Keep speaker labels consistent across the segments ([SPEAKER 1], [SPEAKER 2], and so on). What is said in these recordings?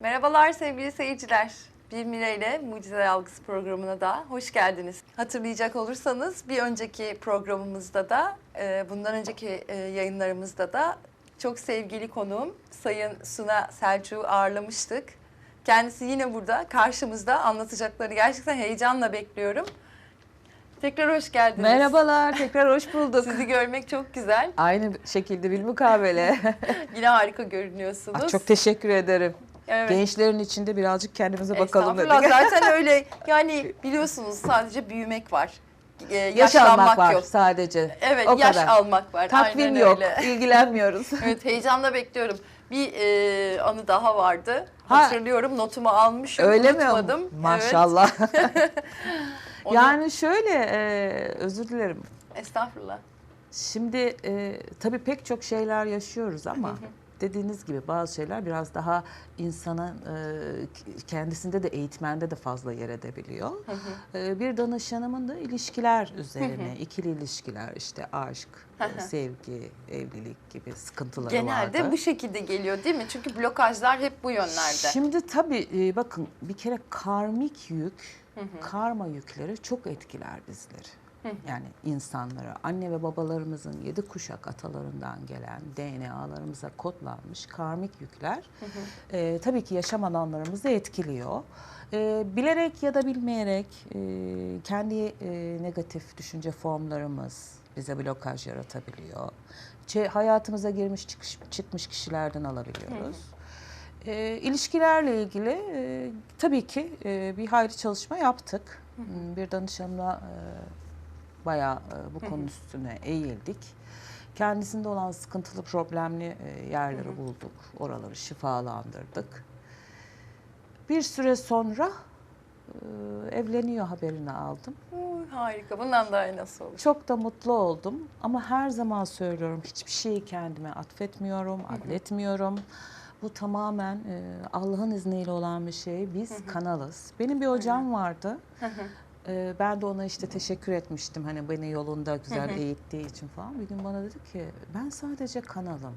[SPEAKER 1] Merhabalar sevgili seyirciler. Bir Mire ile Mucizeler Algısı programına da hoş geldiniz. Hatırlayacak olursanız bir önceki programımızda da, e, bundan önceki e, yayınlarımızda da çok sevgili konuğum Sayın Suna Selçuk'u ağırlamıştık. Kendisi yine burada karşımızda anlatacakları gerçekten heyecanla bekliyorum. Tekrar hoş geldiniz.
[SPEAKER 2] Merhabalar, tekrar hoş bulduk.
[SPEAKER 1] Sizi görmek çok güzel.
[SPEAKER 2] Aynı şekilde bir mukabele.
[SPEAKER 1] Yine harika görünüyorsunuz.
[SPEAKER 2] Ah, çok teşekkür ederim.
[SPEAKER 1] Evet.
[SPEAKER 2] Gençlerin içinde birazcık kendimize bakalım dedik.
[SPEAKER 1] Zaten öyle yani biliyorsunuz sadece büyümek var. Ee,
[SPEAKER 2] Yaş almak var
[SPEAKER 1] yok.
[SPEAKER 2] sadece.
[SPEAKER 1] Evet
[SPEAKER 2] o
[SPEAKER 1] yaş
[SPEAKER 2] kadar.
[SPEAKER 1] almak var.
[SPEAKER 2] Takvim
[SPEAKER 1] Aynen
[SPEAKER 2] yok,
[SPEAKER 1] öyle.
[SPEAKER 2] ilgilenmiyoruz.
[SPEAKER 1] evet heyecanla bekliyorum. Bir e, anı daha vardı.
[SPEAKER 2] Ha.
[SPEAKER 1] Hatırlıyorum notumu almışım
[SPEAKER 2] Öyle mi?
[SPEAKER 1] unutmadım. Evet. Onu-
[SPEAKER 2] yani şöyle, e, özür dilerim.
[SPEAKER 1] Estağfurullah.
[SPEAKER 2] Şimdi e, tabii pek çok şeyler yaşıyoruz ama dediğiniz gibi bazı şeyler biraz daha insanın e, kendisinde de eğitmende de fazla yer edebiliyor. E, bir danışanımın da ilişkiler üzerine, ikili ilişkiler işte aşk, e, sevgi, evlilik gibi sıkıntıları
[SPEAKER 1] Genelde
[SPEAKER 2] vardı.
[SPEAKER 1] bu şekilde geliyor değil mi? Çünkü blokajlar hep bu yönlerde.
[SPEAKER 2] Şimdi tabii e, bakın bir kere karmik yük, karma yükleri çok etkiler bizleri. Yani insanları, anne ve babalarımızın yedi kuşak atalarından gelen DNA'larımıza kodlanmış karmik yükler e, tabii ki yaşam alanlarımızı etkiliyor. E, bilerek ya da bilmeyerek e, kendi e, negatif düşünce formlarımız bize blokaj yaratabiliyor. Çe- hayatımıza girmiş çıkış, çıkmış kişilerden alabiliyoruz. E, ilişkilerle ilgili e, tabii ki e, bir hayli çalışma yaptık. Hmm, Bir danışanla e, bayağı e, bu konu üstüne eğildik. Kendisinde olan sıkıntılı, problemli e, yerleri bulduk. Oraları şifalandırdık. Bir süre sonra e, evleniyor haberini aldım.
[SPEAKER 1] Harika. Bundan daha iyi nasıl olur?
[SPEAKER 2] Çok da mutlu oldum ama her zaman söylüyorum hiçbir şeyi kendime atfetmiyorum, adletmiyorum. Bu tamamen e, Allah'ın izniyle olan bir şey. Biz kanalız. Benim bir hocam vardı. E, ben de ona işte teşekkür etmiştim. Hani beni yolunda güzel eğittiği için falan. Bir gün bana dedi ki ben sadece kanalım.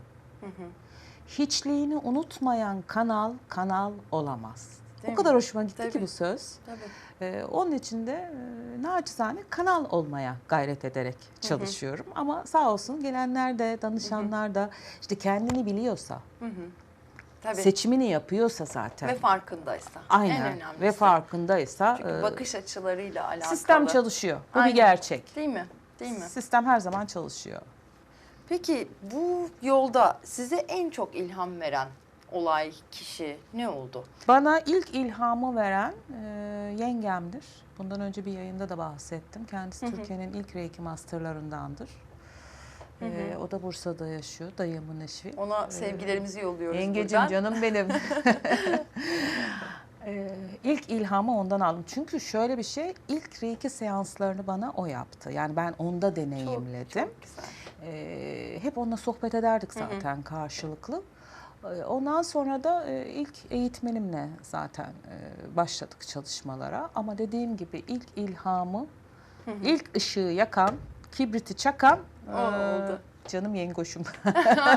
[SPEAKER 2] Hiçliğini unutmayan kanal kanal olamaz.
[SPEAKER 1] Değil
[SPEAKER 2] o kadar
[SPEAKER 1] mi?
[SPEAKER 2] hoşuma gitti
[SPEAKER 1] Tabii.
[SPEAKER 2] ki bu söz.
[SPEAKER 1] Tabii.
[SPEAKER 2] Ee, onun için de e, naçizane kanal olmaya gayret ederek çalışıyorum. Ama sağ olsun gelenler de danışanlar da işte kendini biliyorsa,
[SPEAKER 1] Tabii.
[SPEAKER 2] seçimini yapıyorsa zaten.
[SPEAKER 1] Ve farkındaysa. En
[SPEAKER 2] Aynen
[SPEAKER 1] önemlisi.
[SPEAKER 2] ve farkındaysa
[SPEAKER 1] Çünkü
[SPEAKER 2] e,
[SPEAKER 1] bakış açılarıyla alakalı.
[SPEAKER 2] sistem çalışıyor. Bu
[SPEAKER 1] Aynen.
[SPEAKER 2] bir gerçek.
[SPEAKER 1] Değil mi? Değil mi?
[SPEAKER 2] Sistem her zaman çalışıyor.
[SPEAKER 1] Peki bu yolda size en çok ilham veren olay, kişi ne oldu?
[SPEAKER 2] Bana ilk ilhamı veren e, yengemdir. Bundan önce bir yayında da bahsettim. Kendisi Türkiye'nin ilk Reiki masterlarındandır. E, o da Bursa'da yaşıyor. Dayımın eşi.
[SPEAKER 1] Ona sevgilerimizi yolluyoruz
[SPEAKER 2] Yengecim
[SPEAKER 1] buradan.
[SPEAKER 2] canım benim. Ee, ilk ilhamı ondan aldım. Çünkü şöyle bir şey, ilk Reiki seanslarını bana o yaptı. Yani ben onda deneyimledim.
[SPEAKER 1] Çok güzel.
[SPEAKER 2] Ee, hep onunla sohbet ederdik zaten karşılıklı. Ee, Ondan sonra da e, ilk eğitmenimle zaten e, başladık çalışmalara. Ama dediğim gibi ilk ilhamı, ilk ışığı yakan, kibriti çakan
[SPEAKER 1] O oldu.
[SPEAKER 2] canım yengoşum.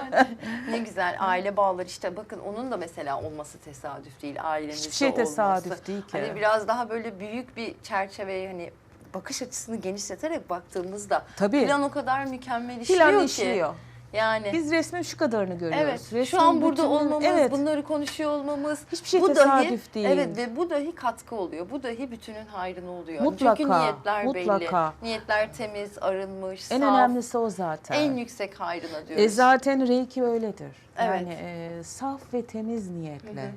[SPEAKER 1] Ne güzel aile bağları işte bakın onun da mesela olması tesadüf değil ailemizde
[SPEAKER 2] Hiçbir şey
[SPEAKER 1] olması.
[SPEAKER 2] tesadüf değil ki.
[SPEAKER 1] Hani biraz daha böyle büyük bir çerçeveye hani bakış açısını genişleterek baktığımızda
[SPEAKER 2] Tabii.
[SPEAKER 1] plan o kadar mükemmel işliyor
[SPEAKER 2] Plan
[SPEAKER 1] ki.
[SPEAKER 2] işliyor.
[SPEAKER 1] Yani
[SPEAKER 2] Biz resmin şu kadarını görüyoruz.
[SPEAKER 1] Evet. Şu
[SPEAKER 2] Resmin
[SPEAKER 1] an burada
[SPEAKER 2] bütününü-
[SPEAKER 1] olmamız,
[SPEAKER 2] evet.
[SPEAKER 1] bunları konuşuyor olmamız.
[SPEAKER 2] Hiçbir şey
[SPEAKER 1] bu
[SPEAKER 2] tesadüf
[SPEAKER 1] dahi,
[SPEAKER 2] değil.
[SPEAKER 1] Evet ve bu dahi katkı oluyor. Bu dahi bütünün hayrına oluyor.
[SPEAKER 2] Mutlaka,
[SPEAKER 1] Çünkü niyetler
[SPEAKER 2] mutlaka.
[SPEAKER 1] belli. Niyetler temiz, arınmış,
[SPEAKER 2] En
[SPEAKER 1] saf.
[SPEAKER 2] önemlisi o zaten.
[SPEAKER 1] En yüksek hayrına diyoruz.
[SPEAKER 2] E zaten Reiki öyledir.
[SPEAKER 1] Evet.
[SPEAKER 2] Yani e, saf ve temiz niyetle.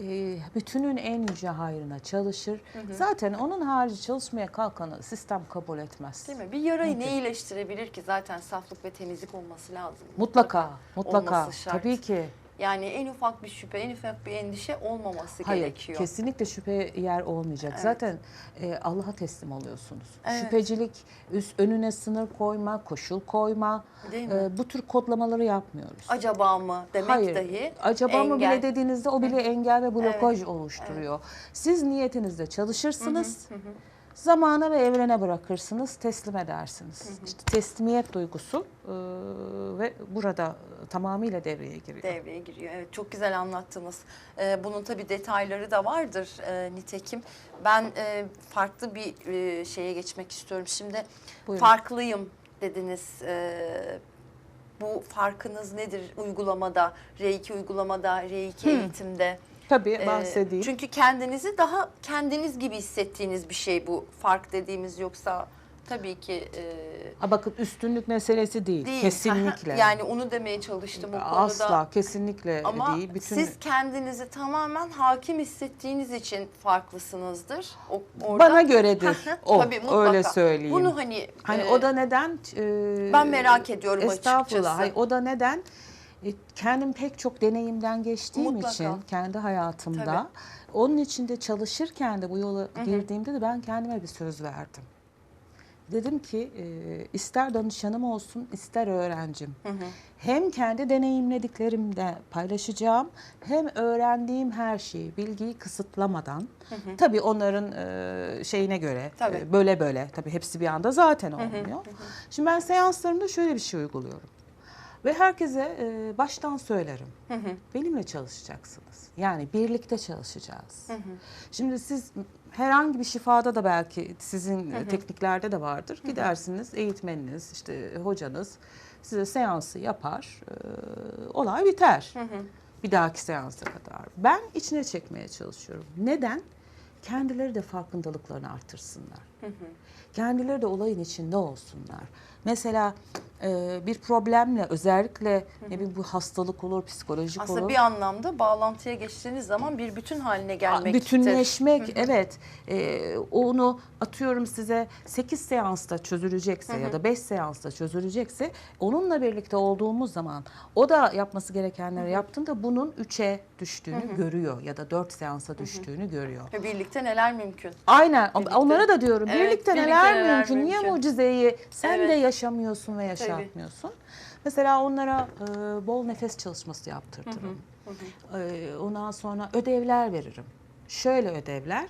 [SPEAKER 2] E, bütünün en yüce hayrına çalışır. Zaten onun harici çalışmaya kalkanı sistem kabul etmez.
[SPEAKER 1] Değil mi? Bir yarayı ne iyileştirebilir ki zaten saflık ve temizlik olması lazım.
[SPEAKER 2] Mutlaka, mutlaka.
[SPEAKER 1] şart.
[SPEAKER 2] Tabii ki.
[SPEAKER 1] Yani en ufak bir şüphe, en ufak bir endişe olmaması
[SPEAKER 2] Hayır,
[SPEAKER 1] gerekiyor.
[SPEAKER 2] kesinlikle şüphe yer olmayacak.
[SPEAKER 1] Evet.
[SPEAKER 2] Zaten e, Allah'a teslim oluyorsunuz.
[SPEAKER 1] Evet.
[SPEAKER 2] Şüphecilik, üst, önüne sınır koyma, koşul koyma, e, bu tür kodlamaları yapmıyoruz.
[SPEAKER 1] Acaba mı demek
[SPEAKER 2] Hayır.
[SPEAKER 1] dahi
[SPEAKER 2] Acaba mı
[SPEAKER 1] engel.
[SPEAKER 2] bile dediğinizde o bile engel ve blokaj oluşturuyor. Siz niyetinizde çalışırsınız. Zamana ve evrene bırakırsınız, teslim edersiniz. İşte teslimiyet duygusu e, ve burada tamamıyla devreye giriyor.
[SPEAKER 1] Devreye giriyor. Evet çok güzel anlattınız. Ee, bunun tabii detayları da vardır e, nitekim. Ben e, farklı bir e, şeye geçmek istiyorum. Şimdi
[SPEAKER 2] Buyurun.
[SPEAKER 1] farklıyım dediniz. Ee, bu farkınız nedir uygulamada, Reiki uygulamada, Reiki eğitimde?
[SPEAKER 2] Tabii
[SPEAKER 1] Ee,
[SPEAKER 2] bahsedeyim.
[SPEAKER 1] çünkü kendinizi daha kendiniz gibi hissettiğiniz bir şey bu fark dediğimiz yoksa tabii ki e,
[SPEAKER 2] Ha, bakın üstünlük meselesi değil,
[SPEAKER 1] değil.
[SPEAKER 2] kesinlikle.
[SPEAKER 1] yani onu demeye çalıştım o konuda.
[SPEAKER 2] Asla, kesinlikle
[SPEAKER 1] Ama
[SPEAKER 2] değil. Bütün
[SPEAKER 1] siz kendinizi tamamen hakim hissettiğiniz için farklısınızdır. O, orada.
[SPEAKER 2] bana göredir o,
[SPEAKER 1] Tabii, mutlaka.
[SPEAKER 2] öyle söyleyeyim.
[SPEAKER 1] Bunu hani,
[SPEAKER 2] Hani
[SPEAKER 1] e,
[SPEAKER 2] o da neden? e,
[SPEAKER 1] ben merak ediyorum
[SPEAKER 2] Estağfurullah.
[SPEAKER 1] açıkçası.
[SPEAKER 2] Hayır, o da neden? E, kendim pek çok deneyimden geçtiğim
[SPEAKER 1] Mutlaka.
[SPEAKER 2] için kendi hayatımda
[SPEAKER 1] Tabii.
[SPEAKER 2] onun içinde çalışırken de bu yola girdiğimde de ben kendime bir söz verdim. Dedim ki e, ister danışanım olsun ister öğrencim. Hem kendi deneyimlediklerimde paylaşacağım hem öğrendiğim her şeyi bilgiyi kısıtlamadan tabii onların e, şeyine göre
[SPEAKER 1] Tabii.
[SPEAKER 2] e, böyle böyle tabii hepsi bir anda zaten olmuyor. Şimdi ben seanslarımda şöyle bir şey uyguluyorum. Ve herkese e, baştan söylerim. Benimle çalışacaksınız. Yani birlikte çalışacağız. Şimdi siz herhangi bir şifada da belki sizin e, tekniklerde de vardır. Gidersiniz eğitmeniniz, işte hocanız size seansı yapar. e, olay biter. Bir dahaki seansa kadar. Ben içine çekmeye çalışıyorum. Neden? Kendileri de farkındalıklarını artırsınlar. Kendileri de olayın içinde olsunlar. Mesela e, bir problemle özellikle ne bileyim bu hastalık olur, psikolojik
[SPEAKER 1] Aslında
[SPEAKER 2] olur.
[SPEAKER 1] bir anlamda bağlantıya geçtiğiniz zaman bir bütün haline gelmektir.
[SPEAKER 2] Bütünleşmek evet Ee, onu atıyorum size 8 seansta çözülecekse ya da 5 seansta çözülecekse onunla birlikte olduğumuz zaman o da yapması gerekenleri yaptığında bunun 3'e düştüğünü görüyor ya da 4 seansa düştüğünü görüyor.
[SPEAKER 1] Ve birlikte neler mümkün?
[SPEAKER 2] Aynen
[SPEAKER 1] Birlikte.
[SPEAKER 2] onlara da diyorum
[SPEAKER 1] Evet,
[SPEAKER 2] birlikte,
[SPEAKER 1] birlikte
[SPEAKER 2] neler,
[SPEAKER 1] neler
[SPEAKER 2] mümkün? Niye
[SPEAKER 1] mümkün?
[SPEAKER 2] mucizeyi sen
[SPEAKER 1] Evet.
[SPEAKER 2] de yaşamıyorsun ve yaşatmıyorsun? Mesela onlara e, bol nefes çalışması yaptırtırım. E, ondan sonra ödevler veririm. Şöyle ödevler.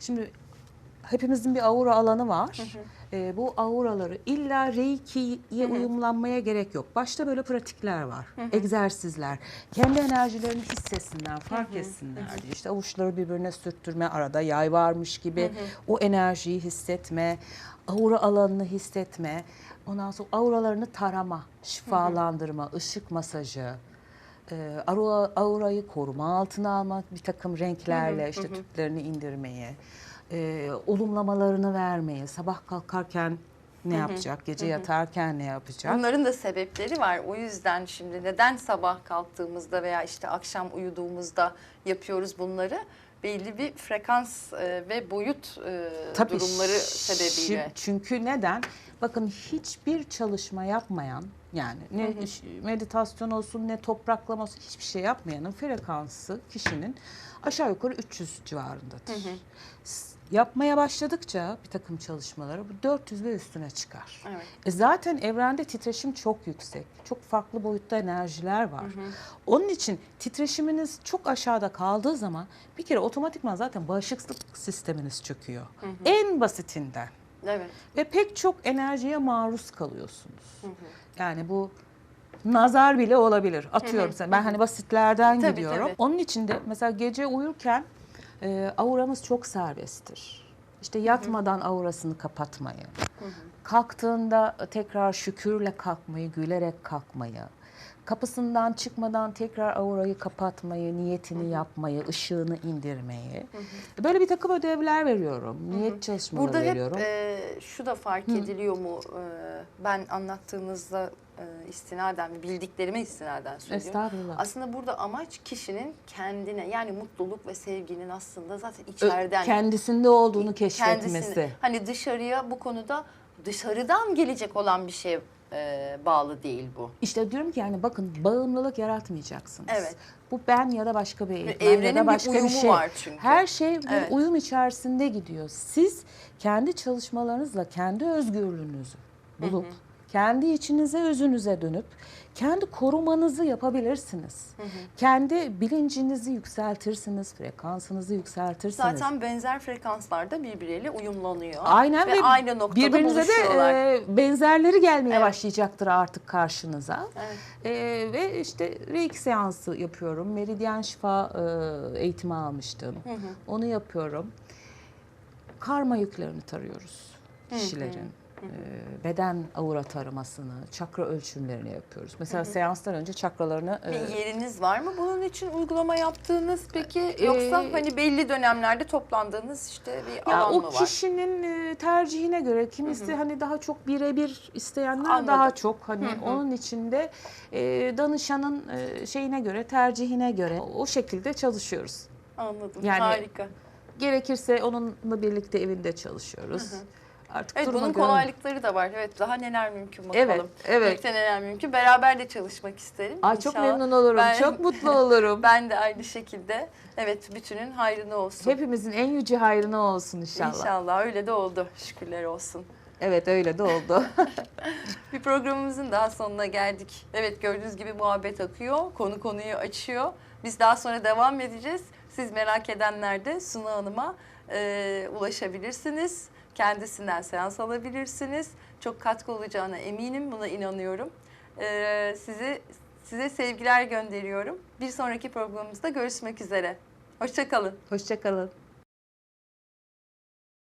[SPEAKER 2] Şimdi hepimizin bir aura alanı var. E, bu auraları illa Reiki'ye uyumlanmaya gerek yok. Başta böyle pratikler var. Egzersizler. Kendi enerjilerini hissetsinler, fark etsinler diye. İşte avuçları birbirine sürttürme, arada yay varmış gibi o enerjiyi hissetme, aura alanını hissetme. Ondan sonra auralarını tarama, şifalandırma, ışık masajı. E, aura, aurayı koruma altına almak, bir takım renklerle işte tüplerini indirmeyi, e, olumlamalarını vermeyi, sabah kalkarken ne yapacak, gece yatarken ne yapacak?
[SPEAKER 1] Bunların da sebepleri var. O yüzden şimdi neden sabah kalktığımızda veya işte akşam uyuduğumuzda yapıyoruz bunları? Belli bir frekans e, ve boyut e,
[SPEAKER 2] Tabii
[SPEAKER 1] durumları sebebiyle.
[SPEAKER 2] Çünkü neden? Bakın hiçbir çalışma yapmayan yani ne ş- meditasyon olsun ne topraklama olsun hiçbir şey yapmayanın frekansı kişinin aşağı yukarı 300 civarındadır. S- Yapmaya başladıkça bir takım çalışmaları bu 400 ve üstüne çıkar.
[SPEAKER 1] Evet.
[SPEAKER 2] E zaten evrende titreşim çok yüksek. Çok farklı boyutta enerjiler var. Onun için titreşiminiz çok aşağıda kaldığı zaman bir kere otomatikman zaten bağışıklık sisteminiz çöküyor. En basitinden.
[SPEAKER 1] Evet.
[SPEAKER 2] Ve pek çok enerjiye maruz kalıyorsunuz. Yani bu nazar bile olabilir. Atıyorum sen. Ben hani basitlerden
[SPEAKER 1] Tabii,
[SPEAKER 2] gidiyorum.
[SPEAKER 1] tabii.
[SPEAKER 2] Onun için de mesela gece uyurken e, auramız çok serbesttir. İşte yatmadan aurasını kapatmayı. Kalktığında tekrar şükürle kalkmayı, gülerek kalkmayı. Kapısından çıkmadan tekrar aurayı kapatmayı, niyetini yapmayı, ışığını indirmeyi. Böyle bir takım ödevler veriyorum. Niyet çalışmaları
[SPEAKER 1] Burada hep
[SPEAKER 2] veriyorum.
[SPEAKER 1] e, şu da fark ediliyor mu? E, ben anlattığınızda e, istinaden, bildiklerime istinaden söylüyorum.
[SPEAKER 2] Estağfurullah.
[SPEAKER 1] Aslında burada amaç kişinin kendine yani mutluluk ve sevginin aslında zaten içeriden
[SPEAKER 2] kendisinde olduğunu
[SPEAKER 1] kendisini-
[SPEAKER 2] keşfetmesi.
[SPEAKER 1] Hani dışarıya bu konuda dışarıdan gelecek olan bir şeye e, bağlı değil bu.
[SPEAKER 2] İşte diyorum ki yani bakın bağımlılık yaratmayacaksınız.
[SPEAKER 1] Evet.
[SPEAKER 2] Bu ben ya da başka bir eğitmen
[SPEAKER 1] Evrenin
[SPEAKER 2] ya da
[SPEAKER 1] bir
[SPEAKER 2] başka bir,
[SPEAKER 1] uyumu
[SPEAKER 2] şey.
[SPEAKER 1] var çünkü.
[SPEAKER 2] Her şey bir
[SPEAKER 1] Evet.
[SPEAKER 2] uyum içerisinde gidiyor. Siz kendi çalışmalarınızla kendi özgürlüğünüzü bulup Kendi içinize özünüze dönüp kendi korumanızı yapabilirsiniz. Kendi bilincinizi yükseltirsiniz, frekansınızı yükseltirsiniz.
[SPEAKER 1] Zaten benzer frekanslarda birbiriyle uyumlanıyor.
[SPEAKER 2] Aynen
[SPEAKER 1] ve,
[SPEAKER 2] ve
[SPEAKER 1] aynı noktada
[SPEAKER 2] birbirinize de e, benzerleri gelmeye
[SPEAKER 1] Evet.
[SPEAKER 2] başlayacaktır artık karşınıza.
[SPEAKER 1] Evet.
[SPEAKER 2] E, ve işte reiki seansı yapıyorum. Meridyen şifa e, eğitimi almıştım. Onu yapıyorum. Karma yüklerini tarıyoruz kişilerin. E, beden aura taramasını, çakra ölçümlerini yapıyoruz. Mesela seanstan önce çakralarını e,
[SPEAKER 1] Bir yeriniz var mı bunun için uygulama yaptığınız peki? Yoksa
[SPEAKER 2] Ee,
[SPEAKER 1] hani belli dönemlerde toplandığınız işte bir
[SPEAKER 2] Ya
[SPEAKER 1] alan
[SPEAKER 2] o
[SPEAKER 1] mı var?
[SPEAKER 2] kişinin e, tercihine göre kimisi hani daha çok birebir isteyenler
[SPEAKER 1] Anladım.
[SPEAKER 2] daha çok hani onun içinde e, danışanın e, şeyine göre tercihine göre o şekilde çalışıyoruz.
[SPEAKER 1] Anladım.
[SPEAKER 2] Yani
[SPEAKER 1] Harika.
[SPEAKER 2] Gerekirse onunla birlikte evinde çalışıyoruz. Artık
[SPEAKER 1] Evet
[SPEAKER 2] duruma
[SPEAKER 1] bunun
[SPEAKER 2] göre-
[SPEAKER 1] kolaylıkları da var. Evet daha neler mümkün bakalım.
[SPEAKER 2] Evet, evet.
[SPEAKER 1] Birlikte neler mümkün. Beraber de çalışmak isterim.
[SPEAKER 2] Ay çok memnun olurum.
[SPEAKER 1] Ben-
[SPEAKER 2] Çok mutlu olurum.
[SPEAKER 1] Ben de aynı şekilde. Evet bütünün hayrına olsun.
[SPEAKER 2] Hepimizin en yüce hayrına olsun inşallah.
[SPEAKER 1] İnşallah öyle de oldu. Şükürler olsun.
[SPEAKER 2] Evet öyle de oldu.
[SPEAKER 1] Bir programımızın daha sonuna geldik. Evet gördüğünüz gibi muhabbet akıyor. Konu konuyu açıyor. Biz daha sonra devam edeceğiz. Siz merak edenler de Suna Hanım'a e, ulaşabilirsiniz. Kendisinden seans alabilirsiniz. Çok katkı olacağına eminim. Buna inanıyorum. E, sizi size sevgiler gönderiyorum. Bir sonraki programımızda görüşmek üzere. Hoşçakalın.
[SPEAKER 2] Hoşçakalın.